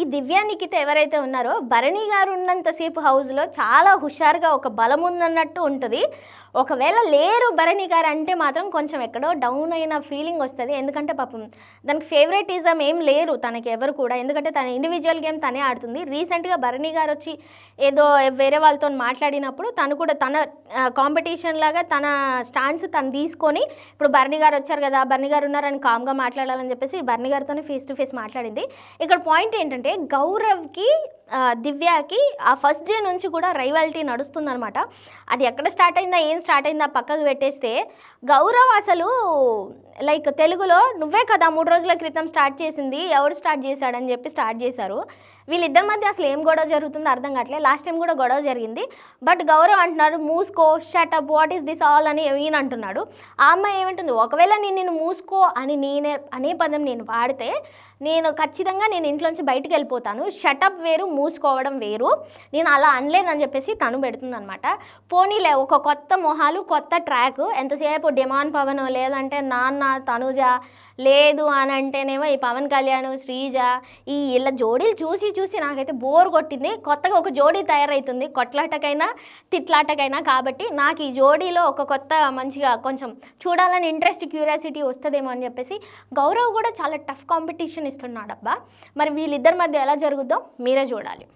ఈ దివ్యానికిత ఎవరైతే ఉన్నారో భరణి గారు ఉన్నంతసేపు హౌస్లో చాలా హుషారుగా ఒక బలం ఉందన్నట్టు ఉంటుంది. ఒకవేళ లేరు భరణి గారు అంటే మాత్రం కొంచెం ఎక్కడో డౌన్ అయిన ఫీలింగ్ వస్తుంది. ఎందుకంటే పాపం దానికి ఫేవరెటిజం ఏం లేరు తనకి ఎవరు కూడా. ఎందుకంటే తన ఇండివిజువల్ గేమ్ తనే ఆడుతుంది. రీసెంట్గా భరణి గారు వచ్చి ఏదో వేరే వాళ్ళతో మాట్లాడినప్పుడు తను కూడా తన కాంపిటీషన్ లాగా తన స్టాండ్స్ తను తీసుకొని ఇప్పుడు భరణి గారు వచ్చారు కదా భరణి గారు ఉన్నారని కామ్గా మాట్లాడాలని చెప్పేసి భరణి గారితోనే ఫేస్ టు ఫేస్ మాట్లాడింది. ఇక్కడ పాయింట్ ఏంటంటే గౌరవ్కి ఆ, దివ్యాకి ఆ ఫస్ట్ డే నుంచి కూడా రైవాలిటీ నడుస్తుందనమాట అది ఎక్కడ స్టార్ట్ అయిందా ఏం స్టార్ట్ అయిందా పక్కకు పెట్టేస్తే గౌరవ్ అసలు లైక్ తెలుగులో నువ్వే కదా మూడు రోజుల క్రితం స్టార్ట్ చేసింది ఎవడు స్టార్ట్ చేశాడని చెప్పి స్టార్ట్ చేశారు. వీళ్ళిద్దరి మధ్య అసలు ఏం గొడవ జరుగుతుందో అర్థం కావట్లేదు. లాస్ట్ టైం కూడా గొడవ జరిగింది. బట్ గౌరవ్ అంటున్నారు మూసుకో shut up what is this all అని ఈయన అంటున్నాడు. ఆ అమ్మాయి ఏమంటుంది ఒకవేళ నేను నేను మూసుకో అని నేనే అనే పదం నేను వాడితే నేను ఖచ్చితంగా నేను ఇంట్లోంచి బయటకు వెళ్ళిపోతాను. షటప్ వేరు మూసుకోవడం వేరు. నేను అలా అనలేదని చెప్పేసి తను పెడుతుందనమాట పోనీలే ఒక కొత్త మొహాలు కొత్త ట్రాక్ ఎంతసేపు డిమాండ్ పవన్ లేదంటే నాన్న తనుజ లేదు అని అంటేనేమో ఈ పవన్ కళ్యాణ్ శ్రీజ ఈ ఇలా జోడీలు చూసి చూసి నాకైతే బోర్ కొట్టింది. కొత్తగా ఒక జోడీ తయారవుతుంది కొట్లాటకైనా తిట్లాటకైనా కాబట్టి నాకు ఈ జోడీలో ఒక కొత్త మంచిగా కొంచెం చూడాలని ఇంట్రెస్ట్ క్యూరియాసిటీ వస్తుందేమో అని చెప్పేసి గౌరవ్ కూడా చాలా టఫ్ కాంపిటీషన్ ఇస్తున్నాడు అబ్బా మరి వీళ్ళిద్దరి మధ్య ఎలా జరుగుద్దో మీరే చూడాలి.